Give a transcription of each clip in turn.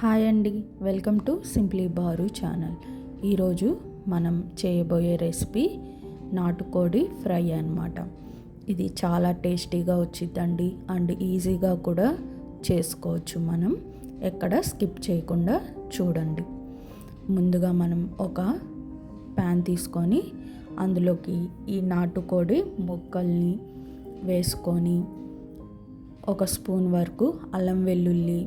Hi అండి. Welcome to simply బారు channel. ఈరోజు మనం చేయబోయే రెసిపీ నాటుకోడి ఫ్రై అన్నమాట. ఇది చాలా టేస్టీగా వచ్చిందండి అండ్ ఈజీగా కూడా చేసుకోవచ్చు మనం. ఎక్కడ స్కిప్ చేయకుండా చూడండి. ముందుగా మనం ఒక ప్యాన్ తీసుకొని అందులోకి ఈ నాటుకోడి ముక్కల్ని వేసుకొని ఒక స్పూన్ వరకు అల్లం వెల్లుల్లి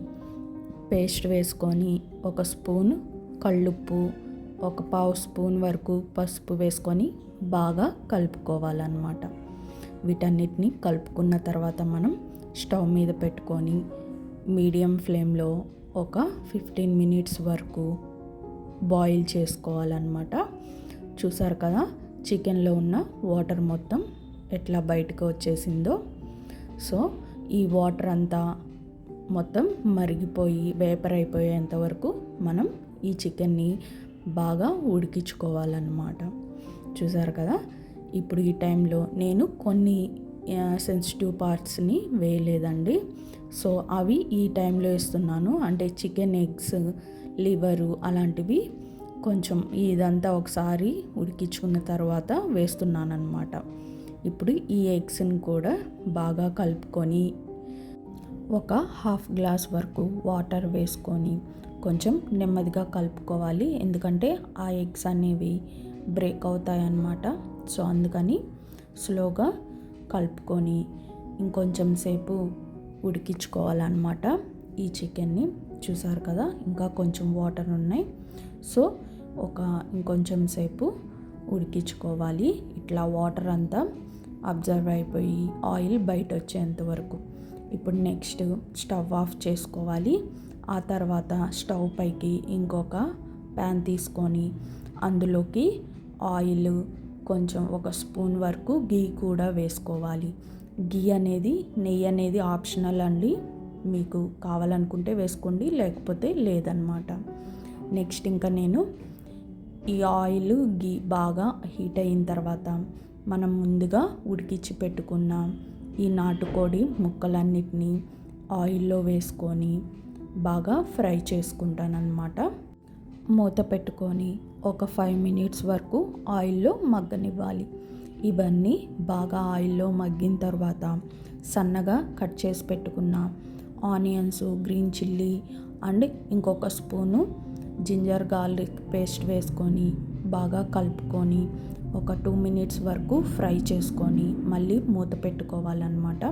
పేస్ట్ వేసుకొని ఒక స్పూన్ కళ్ళుప్పు ఒక పావు స్పూన్ వరకు పసుపు వేసుకొని బాగా కలుపుకోవాలన్నమాట. వీటన్నిటిని కలుపుకున్న తర్వాత మనం స్టవ్ మీద పెట్టుకొని మీడియం ఫ్లేమ్లో ఒక ఫిఫ్టీన్ మినిట్స్ వరకు బాయిల్ చేసుకోవాలన్నమాట. చూసారు కదా చికెన్లో ఉన్న వాటర్ మొత్తం ఎట్లా బయటకు వచ్చేసిందో. సో ఈ వాటర్ అంతా మొత్తం మరిగిపోయి వేపర్ అయిపోయేంత వరకు మనం ఈ చికెన్ని బాగా ఉడికించుకోవాలన్నమాట. చూసారు కదా? ఇప్పుడు ఈ టైంలో నేను కొన్ని సెన్సిటివ్ పార్ట్స్ని వేయలేదండి. సో అవి ఈ టైంలో వేస్తున్నాను. అంటే చికెన్ ఎగ్స్ లివరు అలాంటివి కొంచెం ఇదంతా ఒకసారి ఉడికించుకున్న తర్వాత వేస్తున్నాను అనమాట ఇప్పుడు ఈ ఎగ్స్ని కూడా బాగా కలుపుకొని ఒక హాఫ్ గ్లాస్ వరకు వాటర్ వేసుకొని కొంచెం నెమ్మదిగా కలుపుకోవాలి. ఎందుకంటే ఆ ఎగ్స్ అనేవి బ్రేక్ అవుతాయి అన్నమాట సో అందుకని స్లోగా కలుపుకొని ఇంకొంచెం సేపు ఉడికించుకోవాలన్నమాట ఈ చికెన్ని. చూసారు కదా ఇంకా కొంచెం వాటర్ ఉన్నాయి. సో ఒక ఇంకొంచెం సేపు ఉడికించుకోవాలి. ఇట్లా వాటర్ అంతా అబ్జర్వ్ అయిపోయి ఆయిల్ బయట వచ్చేంత వరకు. ఇప్పుడు నెక్స్ట్ స్టవ్ ఆఫ్ చేసుకోవాలి. ఆ తర్వాత స్టవ్ పైకి ఇంకొక ప్యాన్ తీసుకొని అందులోకి ఆయిల్ కొంచెం ఒక స్పూన్ వరకు గీ కూడా వేసుకోవాలి. గీ అనేది నెయ్యి అనేది ఆప్షనల్ అండి. మీకు కావాలనుకుంటే వేసుకోండి లేకపోతే లేదనమాట నెక్స్ట్ ఇంకా నేను ఈ ఆయిల్ గీ బాగా హీట్ అయిన తర్వాత మనం ముందుగా ఉడికించి పెట్టుకున్న ఈ నాటుకోడి ముక్కలన్నిటినీ ఆయిల్లో వేసుకొని బాగా ఫ్రై చేసుకుంటానన్నమాట. మూత పెట్టుకొని ఒక ఫైవ్ మినిట్స్ వరకు ఆయిల్లో మగ్గనివ్వాలి. ఇవన్నీ బాగా ఆయిల్లో మగ్గిన తర్వాత సన్నగా కట్ చేసి పెట్టుకున్న ఆనియన్స్ గ్రీన్ చిల్లీ అండ్ ఇంకొక స్పూను జింజర్ గార్లిక్ పేస్ట్ వేసుకొని బాగా కలుపుకొని ఒక టూ మినిట్స్ వరకు ఫ్రై చేసుకొని మళ్ళీ మూత పెట్టుకోవాలన్నమాట.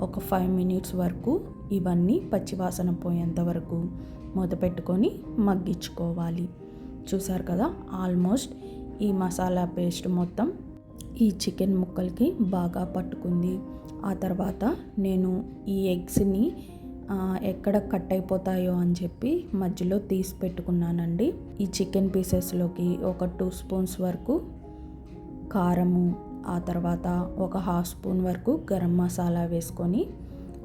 ఒక ఫైవ్ మినిట్స్ వరకు ఇవన్నీ పచ్చివాసన పోయేంత వరకు మూత పెట్టుకొని మగ్గించుకోవాలి. చూసారు కదా ఆల్మోస్ట్ ఈ మసాలా పేస్ట్ మొత్తం ఈ చికెన్ ముక్కలకి బాగా పట్టుకుంది. ఆ తర్వాత నేను ఈ ఎగ్స్ని ఎక్కడ కట్ అయిపోతాయో అని చెప్పి మధ్యలో తీసి పెట్టుకున్నానండి. ఈ చికెన్ పీసెస్లోకి ఒక టూ స్పూన్స్ వరకు కారము ఆ తర్వాత ఒక హాఫ్ స్పూన్ వరకు గరం మసాలా వేసుకొని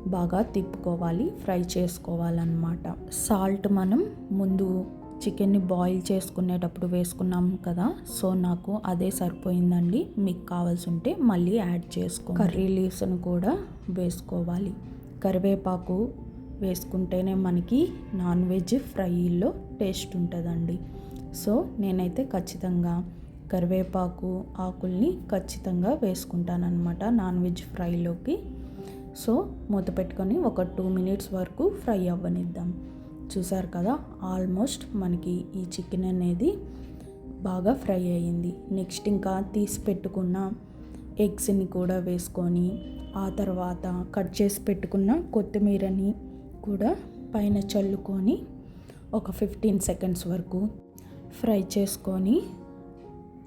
బాగా తిప్పుకోవాలి ఫ్రై చేసుకోవాలన్నమాట. సాల్ట్ మనం ముందు చికెన్ని బాయిల్ చేసుకునేటప్పుడు వేసుకున్నాం కదా సో నాకు అదే సరిపోయిందండి. మీకు కావాల్సి ఉంటే మళ్ళీ యాడ్ చేసుకో కర్రీ లీవ్స్ను కూడా వేసుకోవాలి. కరివేపాకు వేసుకుంటేనే మనకి నాన్ వెజ్ ఫ్రైలో టేస్ట్ ఉంటుందండి. సో నేనైతే ఖచ్చితంగా కరివేపాకు ఆకుల్ని ఖచ్చితంగా వేసుకుంటాను అనమాట నాన్ వెజ్ ఫ్రైలోకి. సో మూత పెట్టుకొని ఒక టూ మినిట్స్ వరకు ఫ్రై అవ్వనిద్దాం. చూసారు కదా ఆల్మోస్ట్ మనకి ఈ చికెన్ అనేది బాగా ఫ్రై అయ్యింది. నెక్స్ట్ ఇంకా తీసి పెట్టుకున్న ఎగ్స్ని కూడా వేసుకొని ఆ తర్వాత కట్ చేసి పెట్టుకున్న కొత్తిమీరని కూడా పైన చల్లుకొని ఒక ఫిఫ్టీన్ సెకండ్స్ వరకు ఫ్రై చేసుకొని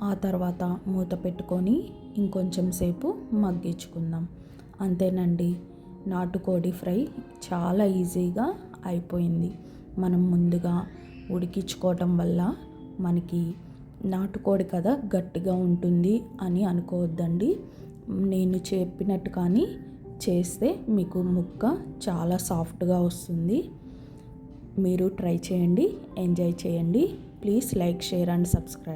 ఆ తర్వాత మూత పెట్టుకొని ఇంకొంచెం సేపు మగ్గించుకుందాం. అంతేనండి నాటుకోడి ఫ్రై చాలా ఈజీగా అయిపోయింది. మనం ముందుగా ఉడికించుకోవటం వల్ల మనకి నాటుకోడి కదా గట్టిగా ఉంటుంది అని అనుకోవద్దండి. నేను చెప్పినట్టు కానీ చేస్తే మీకు ముక్క చాలా సాఫ్ట్గా వస్తుంది. మీరు ట్రై చేయండి ఎంజాయ్ చేయండి. Please like share and subscribe.